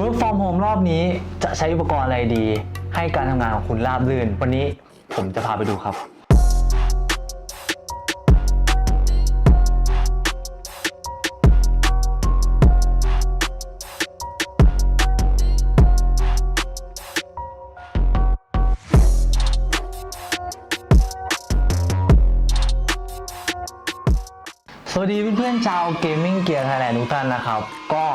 Work from home รอบนี้จะใช้อุปกรณ์อะไรดี ให้การทำงานของคุณราบรื่น วันนี้ผมจะพาไปดูครับ สวัสดีเพื่อนๆชาวเกมมิ่งเกียร์ไทยแลนด์ทุกท่านนะครับ ก็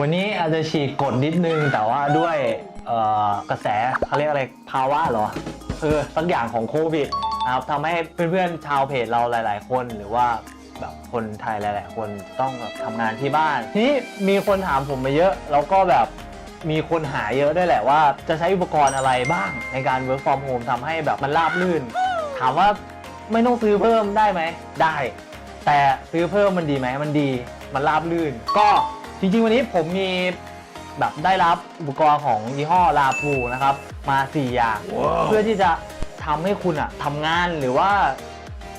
วันนี้อาจจะฉีกกฎนิดนึงแต่ว่าด้วยเอ่อกระแสเขาเรียกอะไรภาวะเหรอเออสักอย่างของโควิดนะครับทำให้เพื่อนๆชาวเพจเราหลาย ๆ คนหรือว่าแบบคนไทยหลาย ๆ คนต้องแบบทำงานที่บ้านทีนี้มีคนถามผมมาเยอะ แล้วก็แบบมีคนหาเยอะด้วยแหละว่า จะใช้อุปกรณ์อะไรบ้างในการ work from home ทำให้แบบมันราบลื่น ถามว่าไม่ต้องซื้อเพิ่มได้ไหมได้ แต่ซื้อเพิ่มมันดีไหมมันดีมันราบลื่น ก็ จริงๆ วันนี้ผมมีแบบได้รับอุปกรณ์ของยี่ห้อลาพูนะครับ มา 4 อย่าง เพื่อที่จะทำให้คุณอะทำงานหรือว่า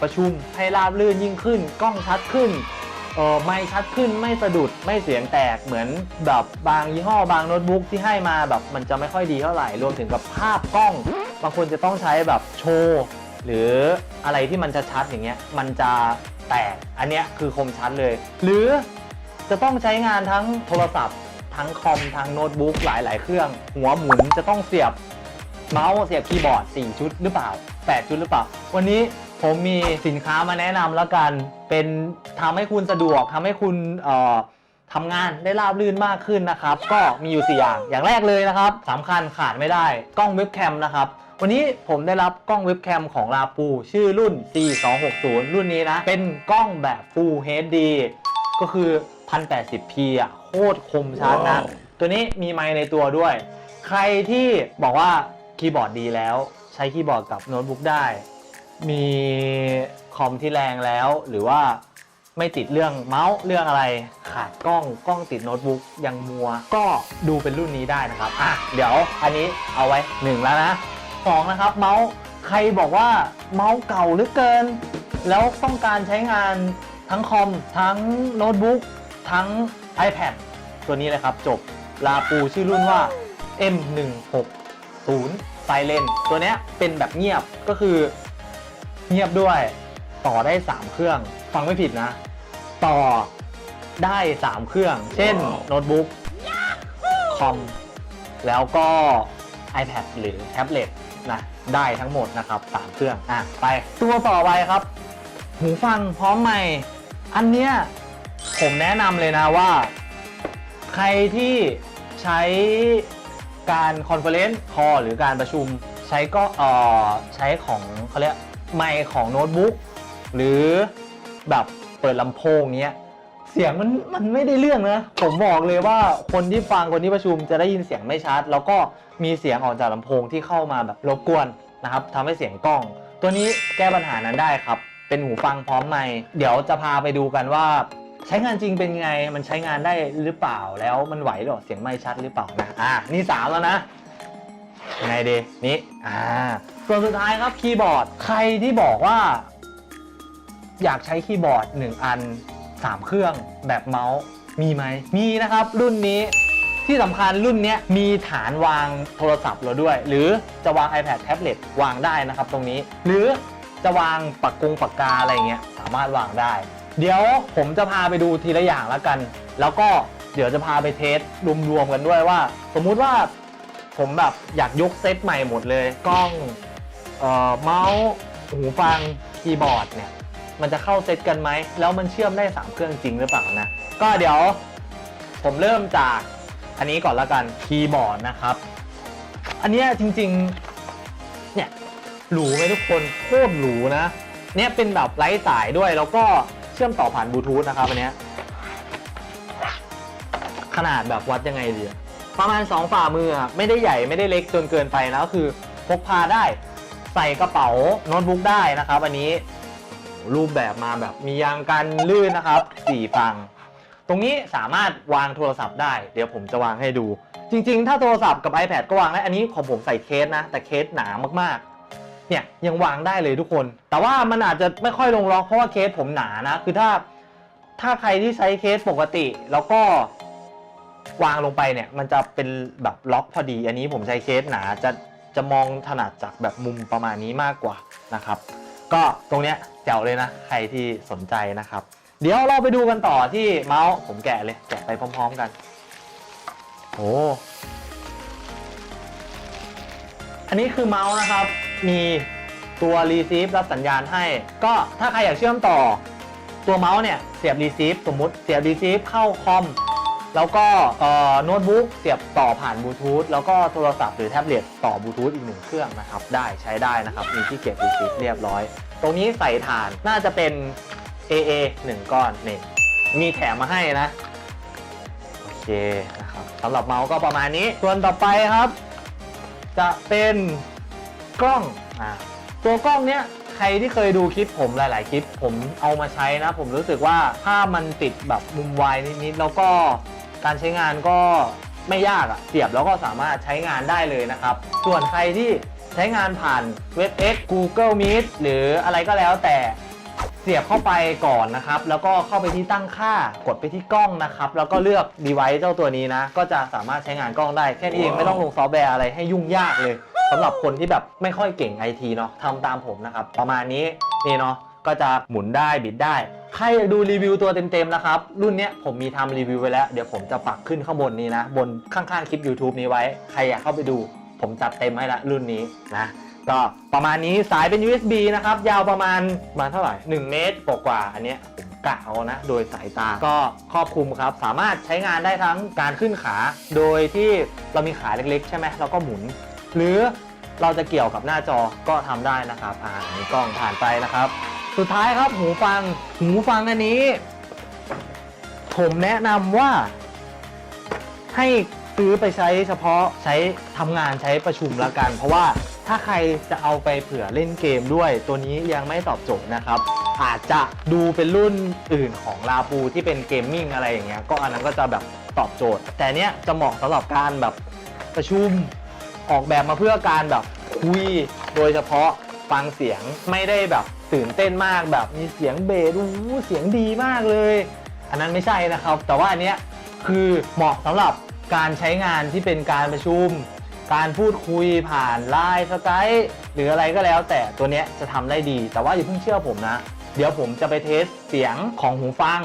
ประชุมให้ราบลื่นยิ่งขึ้น กล้องชัดขึ้นเออไม่ชัดขึ้นไม่สะดุดไม่เสียงแตกเหมือนแบบบางยี่ห้อบางโน้ตบุ๊กที่ให้มาแบบมันจะไม่ค่อยดีเท่าไหร่รวมถึงกับภาพกล้อง บางคนจะต้องใช้แบบโชว์หรืออะไรที่มันจะชัดอย่างเงี้ยมันจะแตกอันเนี้ยคือคมชัดเลย หรือ จะต้องใช้งานทั้งโทรศัพท์ ทั้งคอมทั้งโน้ตบุ๊กหลาย ๆ เครื่อง หัวหมุนจะต้องเสียบเมาส์เสียบคีย์บอร์ด 4 ชุดหรือเปล่า 8 ชุดหรือเปล่า วันนี้ผมมีสินค้ามาแนะนำแล้วกัน เป็นทำให้คุณสะดวกทำให้คุณเอ่อทำงานได้ราบรื่นมากขึ้นนะครับ ก็มีอยู่ 4 อย่าง อย่างแรกเลยนะครับสำคัญขาดไม่ได้ กล้องเว็บแคมนะครับ วันนี้ผมได้รับกล้องเว็บแคมของลาปู ชื่อรุ่น C260 รุ่นนี้นะ เป็นกล้องแบบ Full HD ก็คือ 1080p อะโคตรคมชัดนะตัวนี้มีไมค์ในตัวด้วย ใครที่บอกว่าคีย์บอร์ดดีแล้ว ใช้คีย์บอร์ดกับโน้ตบุ๊กได้ มีคอมที่แรงแล้ว หรือว่าไม่ติดเรื่องเมาส์เรื่องอะไร ขาดกล้องกล้องติดโน้ตบุ๊กยังมัว ก็ดูเป็นรุ่นนี้ได้นะครับอะเดี๋ยวอันนี้เอาไว้หนึ่งแล้วนะสองนะครับ เมาส์ใครบอกว่าเมาส์เก่าเหลือเกิน แล้วต้องการใช้งานทั้งคอมทั้งโน้ตบุ๊ก ทั้ง iPad ตัวนี้เลยครับ จบลาปูชื่อรุ่นว่า M160 Silent ตัวเนี้ยเป็นแบบเงียบก็คือเงียบด้วยต่อได้ 3 เครื่อง ฟังไม่ผิดนะ ต่อได้ 3 เครื่อง เช่นโน้ตบุ๊กคอมแล้วก็ iPad หรือแท็บเล็ตนะได้ทั้งหมดนะครับ 3 เครื่องอะไปตัวต่อไปครับ หูฟังพร้อมใหม่ อันเนี้ย ผมแนะนำเลยนะว่า ใครที่ใช้การคอนเฟอเรนซ์คอหรือการประชุมใช้ก็เอ่อใช้ของเขาเรียกไมค์ของโน้ตบุ๊กหรือแบบเปิดลำโพงเนี้ยเสียงมันมันไม่ได้เรื่องนะ ผมบอกเลยว่าคนที่ฟังคนที่ประชุมจะได้ยินเสียงไม่ชัด แล้วก็มีเสียงออกจากลำโพงที่เข้ามาแบบรบกวนนะครับทำให้เสียงกล้อง ตัวนี้แก้ปัญหานั้นได้ครับ เป็นหูฟังพร้อมไมค์เดี๋ยวจะพาไปดูกันว่า ใช้งานจริงเป็นไง มันใช้งานได้หรือเปล่าแล้วมันไหวหรอเสียงไม่ชัดหรือเปล่านะอ่านี่สามแล้วนะยังไงดีนี่อ่าส่วนสุดท้ายครับคีย์บอร์ดใครที่บอกว่า อยากใช้คีย์บอร์ด 1 อัน 3 เครื่องแบบเมาส์มีไหมมีนะครับรุ่นนี้ที่สำคัญรุ่นนี้มีฐานวางโทรศัพท์เราด้วย หรือจะวาง iPad แท็บเล็ตวางได้นะครับตรงนี้ หรือจะวางปากกงปากกาอะไรเงี้ยสามารถวางได้ เดี๋ยวผมจะพาไปดูทีละอย่างแล้วกัน แล้วก็เดี๋ยวจะพาไปเทสรวมๆกันด้วยว่า สมมุติว่าผมแบบอยากยกเซตใหม่หมดเลย กล้องเอ่อเมาส์หูฟังคีย์บอร์ดเนี่ย มันจะเข้าเซตกันไหม แล้วมันเชื่อมได้ 3 เครื่องจริงหรือเปล่านะ ก็เดี๋ยวผมเริ่มจากอันนี้ก่อนละกันคีย์บอร์ดนะครับ อันเนี้ยจริงๆ เนี่ยหรูไหมทุกคนโคตรหรูนะ เนี่ยเป็นแบบไร้สายด้วยแล้วก็ เชื่อมต่อผ่านบลูทูธนะครับอันเนี้ยขนาดแบบวัดยังไงดีอะประมาณ 2 ฝ่ามืออะไม่ได้ใหญ่ไม่ได้เล็กจนเกินไปนะก็คือพกพาได้ใส่กระเป๋าโน้ตบุ๊กได้นะครับ อันนี้รูปแบบมาแบบมียางกันลื่นนะครับ4ฝั่งตรงนี้สามารถวางโทรศัพท์ได้ เดี๋ยวผมจะวางให้ดู จริง ๆ ถ้าโทรศัพท์กับ iPad ก็วางได้อันนี้ของผมใส่เคสนะ แต่เคสหนามากๆ เนี่ยยังวางได้เลยทุกคน แต่ว่ามันอาจจะไม่ค่อยลงล็อกเพราะว่าเคสผมหนานะ คือถ้าถ้าใครที่ใช้เคสปกติ แล้วก็วางลงไปเนี่ย มันจะเป็นแบบล็อกพอดี อันนี้ผมใช้เคสหนาจะจะมองถนัดจากแบบมุมประมาณนี้มากกว่านะครับ ก็ตรงเนี้ยแจ๋วเลยนะ ใครที่สนใจนะครับ เดี๋ยวเราไปดูกันต่อที่เมาส์ผมแกะเลยแกะไปพร้อม ๆ กันโอ้อันนี้คือเมาส์นะครับ มีตัวรีซีฟรับสัญญาณให้ ก็ถ้าใครอยากเชื่อมต่อ ตัวเมาส์เนี่ยเสียบรีซีฟสมมุติเสียบรีซีฟเข้าคอมแล้วก็โน้ตบุ๊กเสียบต่อผ่านบลูทูธแล้วก็โทรศัพท์หรือแท็บเล็ตต่อบลูทูธอีกหนึ่งเครื่องนะครับ ได้ใช้ได้นะครับ มีที่เก็บรีซีฟเรียบร้อย ตรงนี้ใส่ฐานน่าจะเป็น AA 1 ก้อนนี่มีแถมมาให้นะ โอเคนะครับสำหรับเมาส์ก็ประมาณนี้ ส่วนต่อไปครับ จะเป็น กล้องอ่าตัวกล้องเนี้ยใครที่เคยดูคลิปผมหลาย ๆ คลิปผมเอามาใช้นะ ผมรู้สึกว่าถ้ามันติดแบบมุมวายนิด ๆ แล้วก็การใช้งานก็ไม่ยากอะเสียบแล้วก็สามารถใช้งานได้เลยนะครับ ส่วนใครที่ใช้งานผ่านเว็บ X Google Meet หรืออะไรก็แล้วแต่เสียบเข้าไปก่อนนะครับ แล้วก็เข้าไปที่ตั้งค่ากดไปที่กล้องนะครับ แล้วก็เลือก device เจ้าตัวนี้นะ ก็จะสามารถใช้งานกล้องได้แค่นี้เองไม่ต้องลงซอฟต์แวร์อะไรให้ยุ่งยากเลยำหรับคนที่แบบไม่ค่อยเก่งไอทีเนาะทำตามผมนะครับ ประมาณนี้นี่เนาะก็จะหมุนได้บิดได้ ใครอยากดูรีวิวตัวเต็มๆนะครับ รุ่นเนี้ยผมมีทำรีวิวไว้แล้ว เดี๋ยวผมจะปักขึ้นข้างบนนี้นะ บนข้างๆคลิป YouTube นี้ไว้ ใครอยากเข้าไปดู ผมจัดเต็มให้ละรุ่นนี้นะก็ประมาณนี้สายเป็น USB นะครับ ยาวประมาณมาเท่าไหร่ 1 เมตรกว่าๆอันเนี้ยผมกะเอานะ โดยสายตาก็ครอบคลุมครับ สามารถใช้งานได้ทั้งการขึ้นขา โดยที่เรามีขาเล็กๆ ใช่ไหมเราก็หมุน หรือ เราจะเกี่ยวกับหน้าจอก็ทำได้นะครับอ่าอันนี้กล้องผ่านไปนะครับ สุดท้ายครับหูฟังหูฟังอันนี้ ผมแนะนำว่า ให้ซื้อไปใช้เฉพาะใช้ทำงานใช้ประชุมละกัน เพราะว่าถ้าใครจะเอาไปเผื่อเล่นเกมด้วย ตัวนี้ยังไม่ตอบโจทย์นะครับ อาจจะดูเป็นรุ่นอื่นของลาปูที่เป็นเกมมิ่งอะไรอย่างเงี้ยก็อันนั้นก็จะแบบตอบโจทย์ แต่เนี้ยจะเหมาะสำหรับการแบบประชุม ออกแบบมาเพื่อการแบบคุยโดยเฉพาะฟังเสียงไม่ได้แบบตื่นเต้นมากแบบมีเสียงเบสอู้เสียงดีมากเลย อันนั้นไม่ใช่นะครับ แต่ว่าอันเนี้ยคือเหมาะสำหรับการใช้งานที่เป็นการประชุม การพูดคุยผ่านไลน์สกายหรืออะไรก็แล้ว แต่ตัวเนี้ยจะทำได้ดี แต่ว่าอย่าเพิ่งเชื่อผมนะ เดี๋ยวผมจะไปเทสเสียงของหูฟัง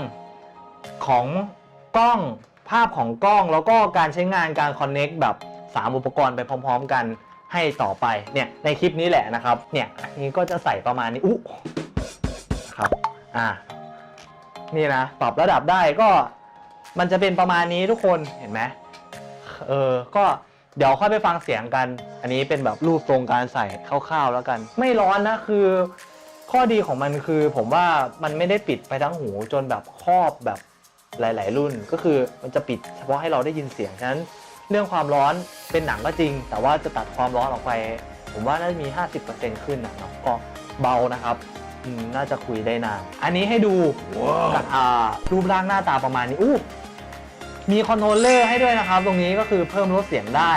ของกล้องภาพของกล้องแล้วก็การใช้งานการคอนเน็กแบบ 3 อุปกรณ์ไปพร้อม ๆ กันให้ต่อไปเนี่ยในคลิปนี้แหละนะครับเนี่ยอันนี้ก็จะใส่ประมาณนี้อุ๊ครับอ่านี่นะปรับระดับได้ก็มันจะเป็นประมาณนี้ทุกคนเห็นไหมเออก็เดี๋ยวค่อยไปฟังเสียงกัน อันนี้เป็นแบบรูปทรงการใส่คร่าวๆแล้วกัน ไม่ร้อนนะคือข้อดีของมันคือผมว่ามันไม่ได้ปิดไปทั้งหูจนแบบครอบแบบหลาย ๆ รุ่นก็คือมันจะปิดเฉพาะให้เราได้ยินเสียงฉะนั้น เรื่องความร้อนเป็นหนังก็จริง แต่ว่าจะตัดความร้อนออกไป ผมว่าน่าจะมี 50%ขึ้นนะเนาะก็เบานะครับอืมน่าจะคุยได้นาน อันนี้ให้ดูกับอ่ารูปร่างหน้าตาประมาณนี้อู้มีคอนโทรลเลอร์ให้ด้วยนะครับ ตรงนี้ก็คือเพิ่มลดเสียงได้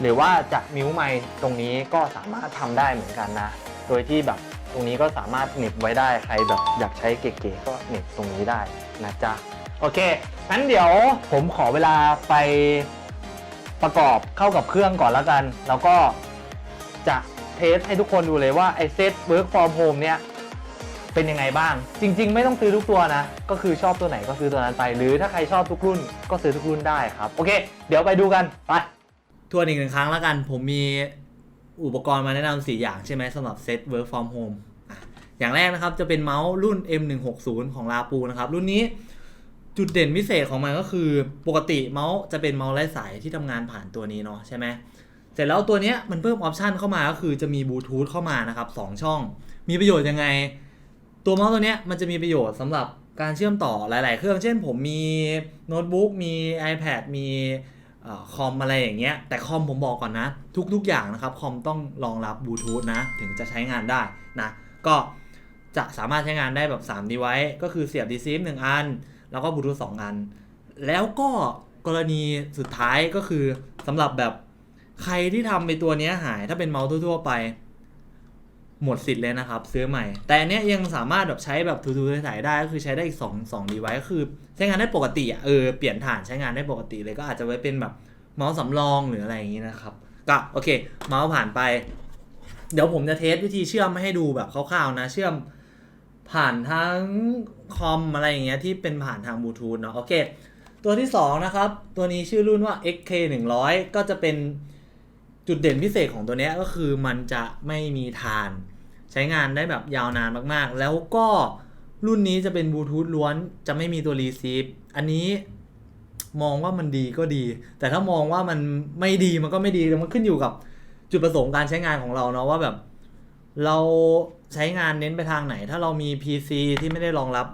หรือว่าจะมิวไมค์ตรงนี้ก็สามารถทำได้เหมือนกันนะ โดยที่แบบตรงนี้ก็สามารถหนีบไว้ได้ใครแบบอยากใช้เก๋ๆก็หนีบตรงนี้ได้นะจ๊ะ โอเคงั้นเดี๋ยวผมขอเวลาไป ประกอบเข้ากับเครื่องก่อนแล้วกัน แล้วก็จะเทสให้ทุกคนดูเลยว่าไอเซต Work from Home เนี่ยเป็นยังไงบ้าง จริง ๆ ไม่ต้องซื้อทุกตัวนะ ก็คือชอบตัวไหนก็ซื้อตัวนั้นไป หรือถ้าใครชอบทุกรุ่นก็ซื้อทุกรุ่นได้ครับ โอเค เดี๋ยวไปดูกัน ไปทวนอีกหนึ่งครั้งแล้วกัน ผมมีอุปกรณ์มาแนะนำ4อย่างใช่ไหมสำหรับเซต Work from Home อะอย่างแรกนะครับ จะเป็นเมาส์รุ่น M160 ของลาปูนะครับ รุ่นนี้ จุดเด่นพิเศษของมันก็คือปกติเมาส์จะเป็นเมาส์ไร้สายที่ทำงานผ่านตัวนี้เนาะใช่ไหมเสร็จแล้วตัวเนี้ยมันเพิ่มออปชันเข้ามาก็คือจะมีบลูทูธเข้ามานะครับสองช่อง มีประโยชน์ยังไง ตัวเมาส์ตัวเนี้ยมันจะมีประโยชน์สำหรับการเชื่อมต่อหลาย ๆ เครื่อง เช่นผมมีโน้ตบุ๊กมี iPad มีอคอมอะไรอย่างเงี้ย แต่คอมผมบอกก่อนนะ ทุก ๆ อย่างนะครับ คอมต้องรองรับบลูทูธนะ ถึงจะใช้งานได้นะ ก็จะสามารถใช้งานได้แบบ3 device ก็คือเสียบ d c 1 อัน แล้วก็บลูทูธ2อัน แล้วก็กรณีสุดท้ายก็คือสำหรับแบบใครที่ทำไปตัวเนี้ยหายถ้าเป็นเมาส์ทั่วๆไป หมดสิทธิ์เลยนะครับ ซื้อใหม่ แต่อันเนี้ยยังสามารถแบบใช้แบบทูๆถ่ายได้ก็คือใช้ได้อีก2 2ดีไว้ก็คือใช้งานได้ปกติอะเออเปลี่ยนฐานใช้งานได้ปกติเลยก็อาจจะไว้เป็นแบบเมาส์สำรองหรืออะไรอย่างนี้นะครับก็โอเค เมาส์ผ่านไป เดี๋ยวผมจะเทสวิธีเชื่อมให้ดูแบบคร่าวๆนะเชื่อม ผ่านทั้งคอมอะไรอย่างเงี้ยที่เป็นผ่านทางบลูทูธเนาะโอเค ตัวที่ 2 นะครับ ตัวนี้ชื่อรุ่นว่า XK 100ก็จะเป็นจุดเด่นพิเศษของตัวนี้ก็คือมันจะไม่มีฐาน ใช้งานได้แบบยาวนานมากๆ แล้วก็รุ่นนี้จะเป็นบลูทูธล้วนจะไม่มีตัวรีซีฟอันนี้มองว่ามันดีก็ดี แต่ถ้ามองว่ามันไม่ดีมันก็ไม่ดีแต่มันขึ้นอยู่กับจุดประสงค์การใช้งานของเราเนาะว่าแบบ เรา ใช้งานเน้นไปทางไหน ถ้าเรามี PC ที่ไม่ได้รองรับ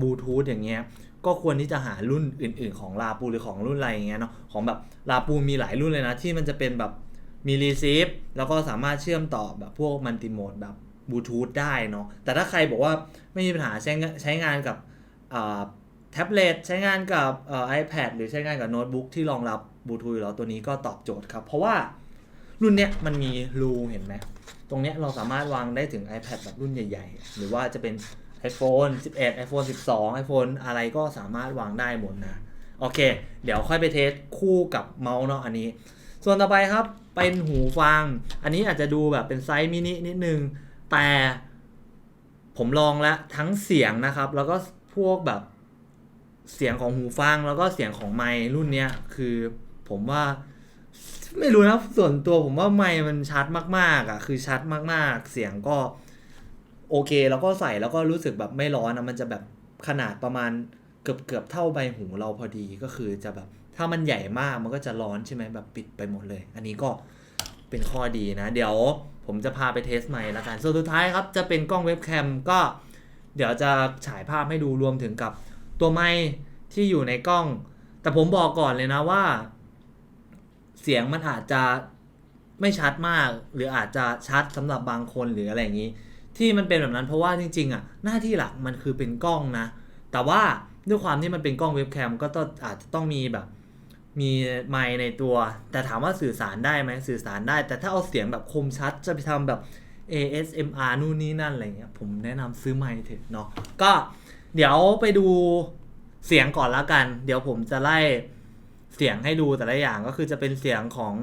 บลูทูธอย่างเงี้ยก็ควรที่จะหารุ่นอื่น ๆ ของลาปูหรือของรุ่นอะไรอย่างเงี้ยเนาะของแบบลาปูมีหลายรุ่นเลยนะ ที่มันจะเป็นแบบมีรีเซฟแล้วก็สามารถเชื่อมต่อแบบพวกมัลติโหมดแบบบลูทูธได้เนาะแต่ถ้าใครบอกว่าไม่มีปัญหาใช้งานใช้งานกับแท็บเล็ตใช้งานกับเอ่อ iPad หรือใช้งานกับโน้ตบุ๊กที่รองรับบลูทูธแล้วตัวนี้ก็ตอบโจทย์ครับ เพราะว่ารุ่นเนี้ยมันมีรูเห็นไหม ตรงเนี้ยเราสามารถวางได้ถึง iPad แบบรุ่นใหญ่ ๆ หรือว่าจะเป็น iPhone 11 iPhone 12 iPhone อะไรก็สามารถวางได้หมดนะ โอเค เดี๋ยวค่อยไปเทสคู่กับเมาส์เนาะอันนี้ ส่วนต่อไปครับเป็นหูฟัง อันนี้อาจจะดูแบบเป็นไซส์มินินิดนึง แต่ผมลองแล้วทั้งเสียงนะครับ แล้วก็พวกแบบเสียงของหูฟังแล้วก็เสียงของไมค์รุ่นเนี้ยคือผมว่า ไม่รู้นะส่วนตัวผมว่าไมค์มันชัดมากๆอะคือชัดมากๆ เสียงก็โอเคแล้วก็ใส่แล้วก็รู้สึกแบบไม่ร้อนนะมันจะแบบขนาดประมาณเกือบเกือบเท่าใบหูเราพอดีก็คือจะแบบ ถ้ามันใหญ่มากมันก็จะร้อนใช่ไหมแบบปิดไปหมดเลย อันนี้ก็เป็นข้อดีนะ เดี๋ยวผมจะพาไปเทสไมค์แล้วกันส่วนสุดท้ายครับจะเป็นกล้องเว็บแคมก็ เดี๋ยวจะฉายภาพให้ดูรวมถึงกับตัวไมค์ที่อยู่ในกล้อง แต่ผมบอกก่อนเลยนะว่า เสียงมันอาจจะไม่ชัดมาก หรืออาจจะชัดสำหรับบางคนหรืออะไรอย่างนี้ ที่มันเป็นแบบนั้นเพราะว่าจริง ๆอะหน้าที่หลักมันคือเป็นกล้องนะ แต่ว่าด้วยความที่มันเป็นกล้องเว็บแคมก็ต้องอาจจะต้องมีแบบมีไมค์ในตัว แต่ถามว่าสื่อสารได้ไหมสื่อสารได้ แต่ถ้าเอาเสียงแบบคมชัดจะไปทำแบบ ASMR นู่นนี่นั่นอะไรเงี้ยผมแนะนำซื้อไมค์เถอะเนาะก็เดี๋ยวไปดูเสียงก่อนละกัน เดี๋ยวผมจะไล่ เสียงให้ดูแต่ละอย่างก็คือจะเป็นเสียงของ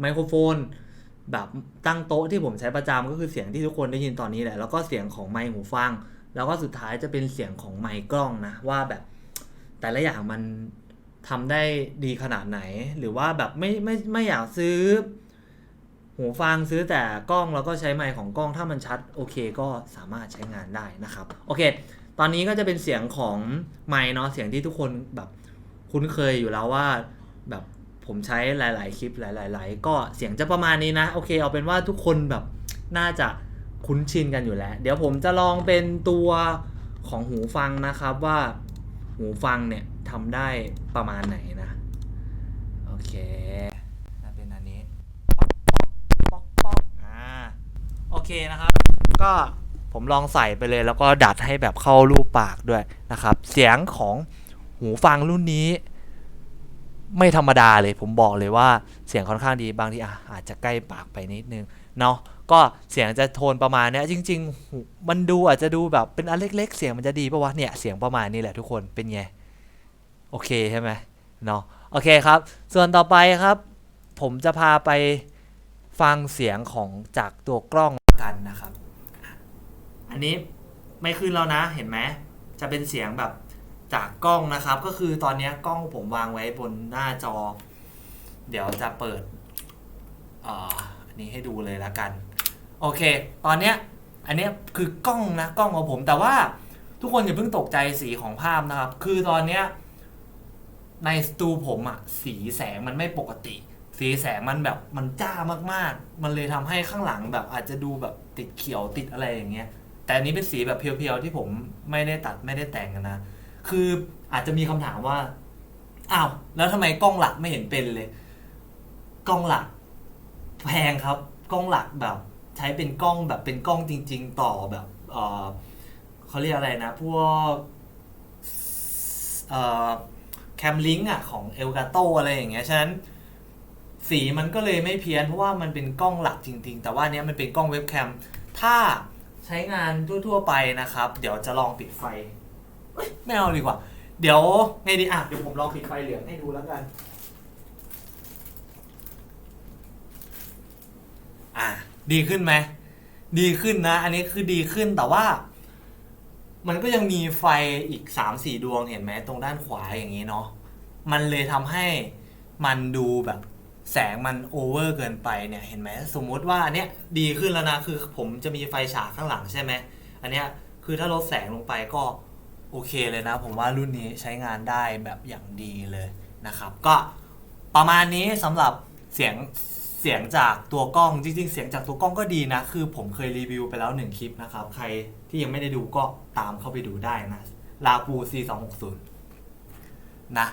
ไมโครโฟน แบบตั้งโต๊ะที่ผมใช้ประจำก็คือเสียงที่ทุกคนได้ยินตอนนี้แหละ แล้วก็เสียงของไมค์หูฟัง แล้วก็สุดท้ายจะเป็นเสียงของไมค์กล้องนะ ว่าแบบแต่ละอย่างมันทำได้ดีขนาดไหน หรือว่าแบบไม่ไม่ไม่อยากซื้อ หูฟังซื้อแต่กล้องแล้วก็ใช้ไมค์ของกล้องถ้ามันชัดโอเคก็สามารถใช้งานได้นะครับโอเค ตอนนี้ก็จะเป็นเสียงของไมค์เนาะเสียงที่ทุกคนแบบคุ้นเคยอยู่แล้วว่า แบบผมใช้หลาย ๆ คลิปหลาย ๆ ก็เสียงจะประมาณนี้นะ โอเคเอาเป็นว่าทุกคนแบบน่าจะคุ้นชินกันอยู่แล้ว เดี๋ยวผมจะลองเป็นตัวของหูฟังนะครับว่าหูฟังเนี่ยทำได้ประมาณไหนนะ โอเคน่าเป็นอันนี้ป๊อกป๊อกป๊อกป๊อกอ่าโอเคนะครับ ก็ผมลองใส่ไปเลยแล้วก็ดัดให้แบบเข้ารูปปากด้วยนะครับ เสียงของหูฟังรุ่นนี้ ไม่ธรรมดาเลยผมบอกเลยว่าเสียงค่อนข้างดีบางทีอ่อาจจะใกล้ปากไปนิดนึงเนาะก็เสียงจะโทนประมาณนี้จริง ๆ มันดูอาจจะดูแบบเป็นอันเล็ก ๆ เสียงมันจะดีปะวะเนี่ยเสียงประมาณนี้แหละทุกคนเป็นไงโอเคใช่ไหมเนาะโอเคครับ ส่วนต่อไปครับ ผมจะพาไปฟังเสียงของจากตัวกล้องกันนะครับ อันนี้ไม่ขึ้นแล้วนะเห็นไหมจะเป็นเสียงแบบ จากกล้องนะครับ ก็คือตอนนี้กล้องผมวางไว้บนหน้าจอ เดี๋ยวจะเปิดอันนี้ให้ดูเลยละกัน โอเค ตอนเนี้ยอันนี้คือกล้องนะกล้องของผม แต่ว่าทุกคนอย่าเพิ่งตกใจสีของภาพนะครับ คือตอนเนี้ยในสตูผมอะสีแสงมันไม่ปกติ สีแสงมันแบบมันจ้ามากๆ มันเลยทำให้ข้างหลังแบบอาจจะดูแบบติดเขียวติดอะไรอย่างเงี้ย แต่อันนี้เป็นสีแบบเพียวๆที่ผมไม่ได้ตัดไม่ได้แต่งนะ คืออาจจะมีคำถามว่า อ้าว แล้วทำไมกล้องหลักไม่เห็นเป็นเลย กล้องหลัก แพงครับ กล้องหลักแบบ ใช้เป็นกล้องแบบเป็นกล้องจริง ๆ ต่อแบบเออเขาเรียกอะไรนะ พวกเอ่อแคมลิงก์อะของเอลกาโตอะไรอย่างเงี้ย ฉะนั้นสีมันก็เลยไม่เพี้ยน เพราะว่ามันเป็นกล้องหลักจริง ๆ แต่ว่าเนี้ยมันเป็นกล้องเว็บแคม ถ้าใช้งานทั่ว ๆ ไปนะครับ เดี๋ยวจะลองปิดไฟ ไม่เอาดีกว่า เดี๋ยวไงดีอะเดี๋ยวผมลองปิดไฟเหลืองให้ดูแล้วกัน อะดีขึ้นไหมดีขึ้นนะ อันนี้คือดีขึ้นแต่ว่า มันก็ยังมีไฟอีก3 4ดวงเห็นไหมตรงด้านขวาอย่างนี้เนาะมันเลยทำให้มันดูแบบแสงมันโอเวอร์เกินไปเนี่ยเห็นไหมสมมุติว่าอันเนี้ยดีขึ้นแล้วนะคือผมจะมีไฟฉากข้างหลังใช่ไหมอันเนี้ยคือถ้าลดแสงลงไปก็ โอเคเลยนะ ผมว่ารุ่นนี้ใช้งานได้แบบอย่างดีเลยนะครับ ก็ประมาณนี้สำหรับเสียงเสียงจากตัวกล้องจริงๆ เสียงจากตัวกล้องก็ดีนะ คือผมเคยรีวิวไปแล้วหนึ่งคลิปนะครับ ใครที่ยังไม่ได้ดูก็ตามเข้าไปดูได้นะลาปู C 2 6 0 นะ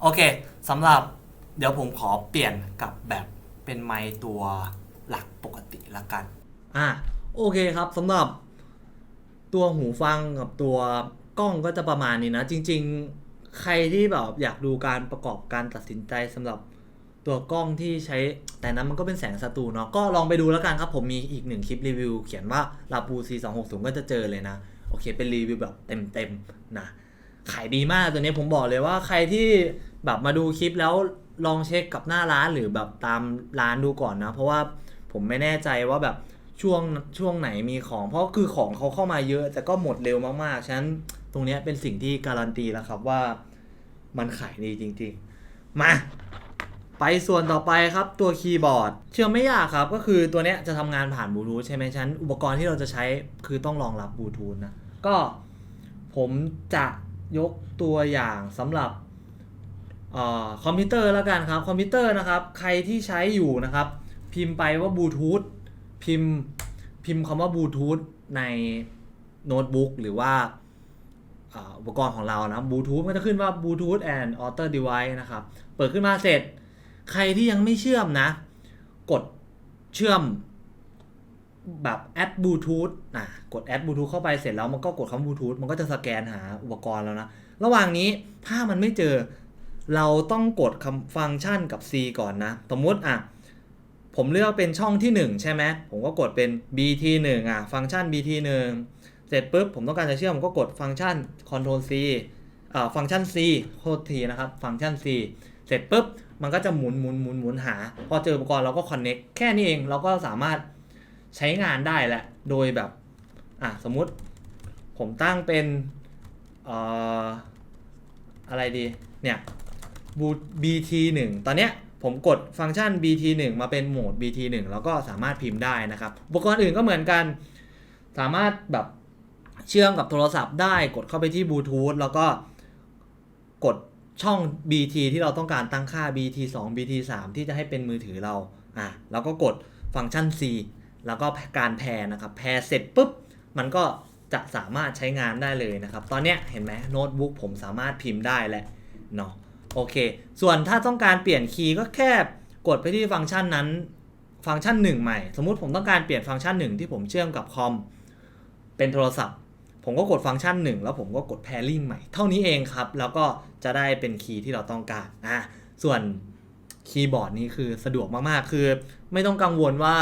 โอเคสำหรับเดี๋ยวผมขอเปลี่ยนกับแบบเป็นไมค์ตัวหลักปกติละกัน อะโอเคครับสำหรับตัวหูฟังกับตัว กล้องก็จะประมาณนี้นะ จริง ๆ ใครที่แบบอยากดูการประกอบการตัดสินใจสำหรับตัวกล้องที่ใช้แต่นั้นมันก็เป็นแสงสตูเนาะก็ลองไปดูแล้วกันครับผมมีอีกหนึ่งคลิปรีวิว เขียนว่าลาปู C 2 6 0 ก็จะเจอเลยนะ โอเค เป็นรีวิวแบบเต็มๆนะขายดีมากตัวนี้ผมบอกเลยว่าใครที่แบบมาดูคลิปแล้วลองเช็คกับหน้าร้านหรือแบบตามร้านดูก่อนนะ เพราะว่าผมไม่แน่ใจว่าแบบช่วงช่วงไหนมีของ เพราะคือของเขาเข้ามาเยอะแต่ก็หมดเร็วมากๆฉะนั้น ตรงนี้เป็นสิ่งที่การันตีแล้วครับว่ามันขายดีจริงๆ มา ไปส่วนต่อไปครับตัวคีย์บอร์ด เชื่อไม่ยากครับ ก็คือตัวนี้จะทำงานผ่านบลูทูธใช่ไหมฉะนันอุปกรณ์ที่เราจะใช้คือต้องรองรับบลูทูธนะ ก็ผมจะยกตัวอย่างสำหรับออคอมพิวเตอร์แล้วกันครับ คอมพิวเตอร์นะครับ ใครที่ใช้อยู่นะครับ พิมพ์ไปว่าบลูทูธพิมพ์พิมพ์คำว่าบลูทูธในโน้ตบุ๊กหรือว่า อุปกรณ์ของเรานะบลูทูธก็จะขึ้นว่า Bluetooth and Other Device นะครับ เปิดขึ้นมาเสร็จ ใครที่ยังไม่เชื่อมนะ กดเชื่อมแบบ add Bluetooth นะกด add Bluetooth เข้าไปเสร็จแล้วมันก็กดคำ Bluetooth มันก็จะสแกนหาอุปกรณ์แล้วนะ ระหว่างนี้ถ้ามันไม่เจอ เราต้องกดคำฟังก์ชันกับ C ก่อนนะ สมมติอะ ผมเลือกเป็นช่องที่ 1 ใช่ไหมผมก็กดเป็น BT 1 อะ ฟังก์ชัน BT 1 เสร็จปุ๊บผมต้องการจะเชื่อมก็กดฟังก์ชัน Ctrl C อ่าฟังก์ชัน C โทษทีนะครับ ฟังก์ชัน C เสร็จปุ๊บมันก็จะหมุนหมุนหมุนหมุนหา พอเจออุปกรณ์เราก็ connect แค่นี้เองเราก็สามารถใช้งานได้แหละ โดยแบบอะสมมุติผมตั้งเป็นเอ่ออะไรดีเนี่ย BT 1 ตอนเนี้ยผมกดฟังก์ชัน BT 1 มาเป็นโหมด BT 1 แล้วก็สามารถพิมพ์ได้นะครับ อุปกรณ์อื่นก็เหมือนกัน สามารถแบบ เชื่อมกับโทรศัพท์ได้กดเข้าไปที่บลูทูธแล้วก็กดช่อง BT ที่เราต้องการตั้งค่า BT 2 BT 3ที่จะให้เป็นมือถือเราอะแล้วก็กดฟังก์ชัน C แล้วก็การแพร์นะครับ แพร์เสร็จปุ๊บ มันก็จะสามารถใช้งานได้เลยนะครับ ตอนเนี้ยเห็นไหมโน้ตบุ๊กผมสามารถพิมพ์ได้แหละเนาะโอเค ส่วนถ้าต้องการเปลี่ยนคีย์ก็แค่กดไปที่ฟังก์ชันนั้น ฟังก์ชันหนึ่งใหม่ สมมุติผมต้องการเปลี่ยนฟังก์ชันหนึ่งที่ผมเชื่อมกับคอมเป็นโทรศัพท์ ผมก็กดฟังก์ชันหนึ่งแล้วผมก็กด pairing ใหม่ เท่านี้เองครับ แล้วก็จะได้เป็นคีย์ที่เราต้องการอะส่วนคีย์บอร์ดนี้คือสะดวกมากๆ คือไม่ต้องกังวลว่า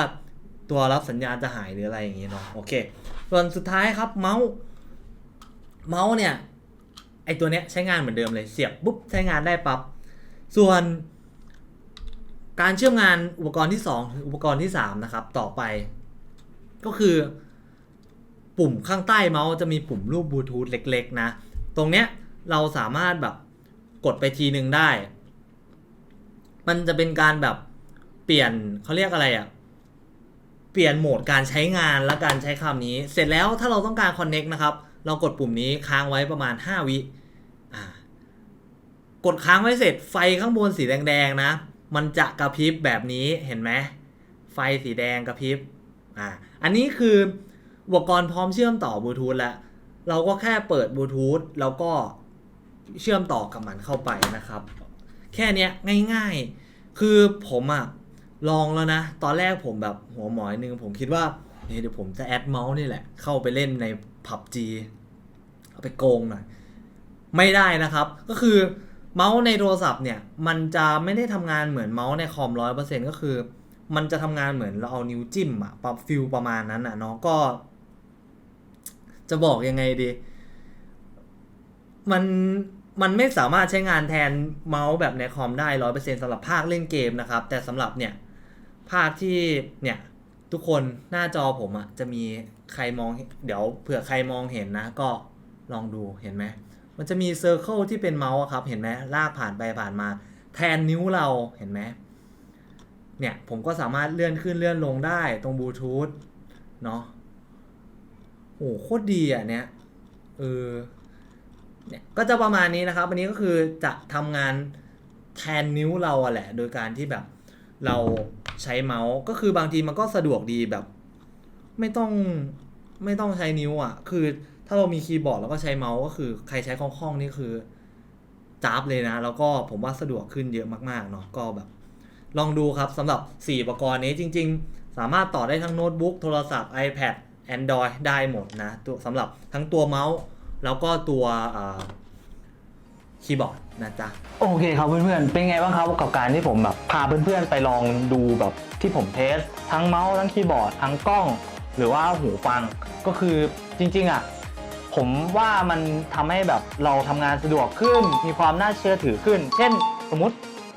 ตัวรับสัญญาณจะหายหรืออะไรอย่างเงี้เนาะโอเค ส่วนสุดท้ายครับเมาส์เมาส์เนี่ยไอตัวเนี้ยใช้งานเหมือนเดิมเลยเสียบปุ๊บใช้งานได้ปับ๊บส่วน การเชื่อมงานอุปกรณ์ที่2ถึงอุปกรณ์ที่ 3 นะครับ ต่อไป ก็คือ ปุ่มข้างใต้เมาส์จะมีปุ่มรูปบลูทูธเล็กๆ นะ ตรงเนี้ยเราสามารถแบบกดไปทีหนึ่งได้ มันจะเป็นการแบบเปลี่ยนเขาเรียกอะไรอะ่ะ เปลี่ยนโหมดการใช้งานและการใช้คำนี้ เสร็จแล้วถ้าเราต้องการ connect นะครับ เรากดปุ่มนี้ค้างไว้ประมาณ 5 วิอ่ากดค้างไว้เสร็จไฟข้างบนสีแดงๆนะ มันจะกระพริบแบบนี้เห็นไหมไฟสีแดงกระพริบอ่าอันนี้คือ อุปกรณ์พร้อมเชื่อมต่อบลูทูธแล้ว เราก็แค่เปิดบลูทูธแล้วก็เชื่อมต่อกับมันเข้าไปนะครับ แค่เนี้ยง่ายๆ คือผมอะลองแล้วนะ ตอนแรกผมแบบหัวหมอยนึงผมคิดว่าเดี๋ยวผมจะแอดเมาส์นี่แหละ เข้าไปเล่นในผับจีเอาไปโกงหน่อยไม่ได้นะครับ ก็คือเมาส์ในโทรศัพท์เนี่ย มันจะไม่ได้ทำงานเหมือนเมาส์ในคอมร้อยเปอร์เซ็นต์ก็คือ มันจะทำงานเหมือนเราเอานิ้วจิ้มอะปรับฟิลประมาณนั้นอะเนาะก็ จะบอกยังไงดี มันมันไม่สามารถใช้งานแทนเมาส์แบบในคอมได้ร้อยเปอร์เซ็นต์สำหรับภาคเล่นเกมนะครับ แต่สำหรับเนี่ยภาคที่เนี่ยทุกคนหน้าจอผมอะจะมีใครมองเดี๋ยวเผื่อใครมองเห็นนะ ก็ลองดูเห็นไหมมันจะมีเซอร์เคิลที่เป็นเมาส์ครับ เห็นไหมลากผ่านไปผ่านมา แทนนิ้วเราเห็นไหมเนี่ยผมก็สามารถเลื่อนขึ้นเลื่อนลงได้ตรงบลูทูธเนาะ โอ้โหโคตรดีอะเนี่ยเออเนี่ยก็จะประมาณนี้นะครับอันนี้ก็คือจะทำงานแทนนิ้วเราอะแหละ โดยการที่แบบเราใช้เมาส์ก็คือบางทีมันก็สะดวกดีแบบ ไม่ต้องไม่ต้องใช้นิ้วอะ คือถ้าเรามีคีย์บอร์ดแล้วก็ใช้เมาส์ก็คือใครใช้คล่องๆนี่คือจ้าบเลยนะ แล้วก็ผมว่าสะดวกขึ้นเยอะมากๆเนาะก็แบบ ลองดูครับสำหรับ 4 อุปกรณ์นี้จริง ๆ สามารถต่อได้ทั้งโน้ตบุ๊กโทรศัพท์ iPad Android ได้หมดนะตัวสำหรับทั้งตัวเมาส์ แล้วก็ตัวคีย์บอร์ดนะจ๊ะ โอเคครับเพื่อนๆ เป็นไงบ้างครับกับการที่ผมแบบพาเพื่อนๆ ไปลองดูแบบที่ผมเทส ทั้งเมาส์ทั้งคีย์บอร์ดทั้งกล้อง หรือว่าหูฟังก็คือจริงๆอะผมว่ามันทำให้แบบเราทำงานสะดวกขึ้น มีความน่าเชื่อถือขึ้น เช่น สมมุติ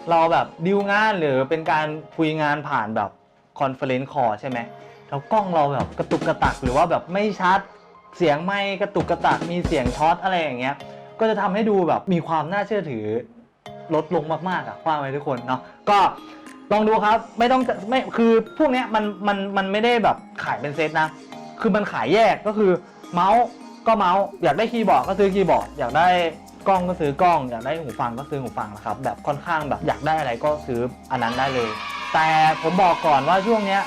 เราแบบดิวงานหรือเป็นการคุยงานผ่านแบบคอนเฟอเรนซ์คอร์ใช่ไหม แล้วกล้องเราแบบกระตุกกระตักหรือว่าแบบไม่ชัดเสียงไม่กระตุกกระตักมีเสียงช็อตอะไรอย่างเงี้ยก็จะทำให้ดูแบบมีความน่าเชื่อถือลดลงมากๆอะว่าไหมทุกคนเนาะก็ลองดูครับไม่ต้องไม่คือพวกเนี้ยมันมันมันไม่ได้แบบขายเป็นเซตนะ คือมันขายแยกก็คือเมาส์ก็เมาส์อยากได้คีย์บอร์ดก็ซื้อคีย์บอร์ดอยากได้กล้องก็ซื้อกล้อง อยากได้หูฟังก็ซื้อหูฟังนะครับแบบค่อนข้างแบบอยากได้อะไรก็ซื้ออันนั้นได้เลย แต่ผมบอกก่อนว่าช่วงเนี้ย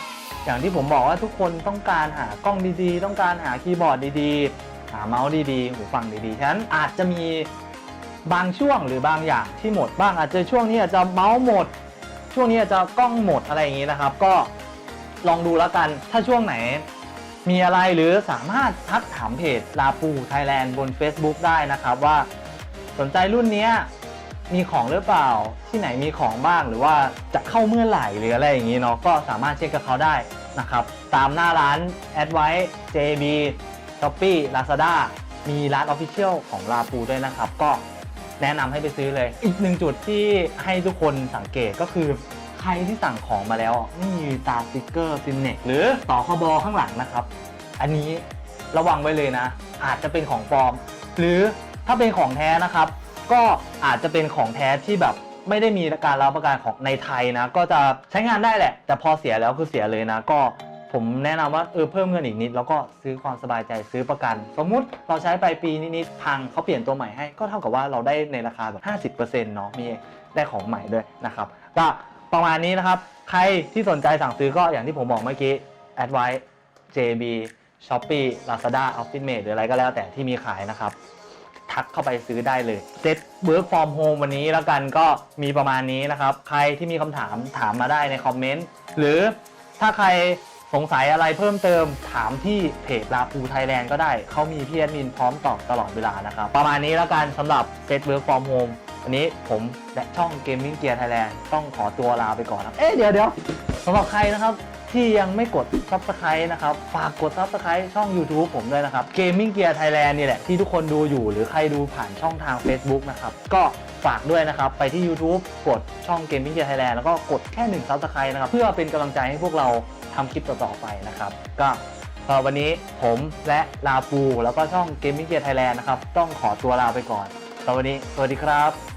อย่างที่ผมบอกว่าทุกคนต้องการหากล้องดีๆ ต้องการหาคีย์บอร์ดดีๆ หาเมาส์ดีๆ หูฟังดีๆ ฉะนั้นอาจจะมีบางช่วงหรือบางอย่างที่หมดบ้างอาจจะช่วงนี้อาจจะเมาส์หมด ช่วงนี้อาจจะกล้องหมดอะไรอย่างนี้นะครับ ก็ลองดูแล้วกันถ้าช่วงไหนมีอะไรหรือสามารถทักถามเพจลาปูไทยแลนด์บน Facebook ได้นะครับว่าสนใจรุ่นเนี้ย มีของหรือเปล่า ที่ไหนมีของบ้างหรือว่าจะเข้าเมื่อไหร่หรืออะไรอย่างนี้เนาะก็สามารถเช็คกับเขาได้นะครับ ตามหน้าร้าน a d v i c e JB Shopee Lazada มีร้าน Official ของลาปูด้วยนะครับ ก็แนะนำให้ไปซื้อเลย อีกหนึ่งจุดที่ให้ทุกคนสังเกตก็คือใครที่สั่งของมาแล้ว ไม่มีตาสติกเกอร์ซินเนกหรือต่อคบอข้างหลังนะครับ อันนี้ระวังไว้เลยนะ อาจจะเป็นของปลอม หรือถ้าเป็นของแท้นะครับ ก็อาจจะเป็นของแท้ที่แบบไม่ได้มีการรับประกันของในไทยนะ ก็จะใช้งานได้แหละ แต่พอเสียแล้วคือเสียเลยนะ ก็ผมแนะนำว่าเออเพิ่มเงินอีกนิด แล้วก็ซื้อความสบายใจซื้อประกัน สมมุติเราใช้ไปปีนิดๆพังเขาเปลี่ยนตัวใหม่ให้ก็เท่ากับว่าเราได้ในราคาแบบ50%เนาะมีได้ของใหม่ด้วยนะครับก็ประมาณนี้นะครับ ใครที่สนใจสั่งซื้อก็อย่างที่ผมบอกเมื่อกี้ a d v i c e JB Shopee Lazada Office Mate หรืออะไรก็แล้วแต่ที่มีขายนะครับ ทักเข้าไปซื้อได้เลยเซ็ต Work from Home วันนี้แล้วกันก็มีประมาณนี้นะครับ ใครที่มีคำถามถามมาได้ในคอมเมนต์หรือถ้าใครสงสัยอะไรเพิ่มเติมถามที่เพจลาปูไทยแลนด์ก็ได้ เขามีพี่แอดมินพร้อมตอบตลอดเวลานะครับ ประมาณนี้แล้วกันสำหรับเซ็ต Work from Home วันนี้ผมและช่อง Gaming Gear Thailand ต้องขอตัวลาไปก่อนนะเอ๊ะเดี๋ยวเดี๋ยวสำหรับใครนะครับ ที่ยังไม่กด Subscribe นะครับ ฝากกด Subscribe ช่อง YouTube ผมด้วยนะครับ Gaming Gear Thailand นี่แหละที่ทุกคนดูอยู่หรือใครดูผ่านช่องทาง Facebook นะครับ ก็ฝากด้วยนะครับ ไปที่ YouTube กดช่อง Gaming Gear Thailand แล้วก็กดแค่1 Subscribe นะครับ เพื่อเป็นกำลังใจให้พวกเราทำคลิปต่อๆไปนะครับ ก็วันนี้ผมและลาปูแล้วก็ช่อง Gaming Gear Thailand นะครับต้องขอตัวลาไปก่อนสำหรับวันนี้สวัสดีครับ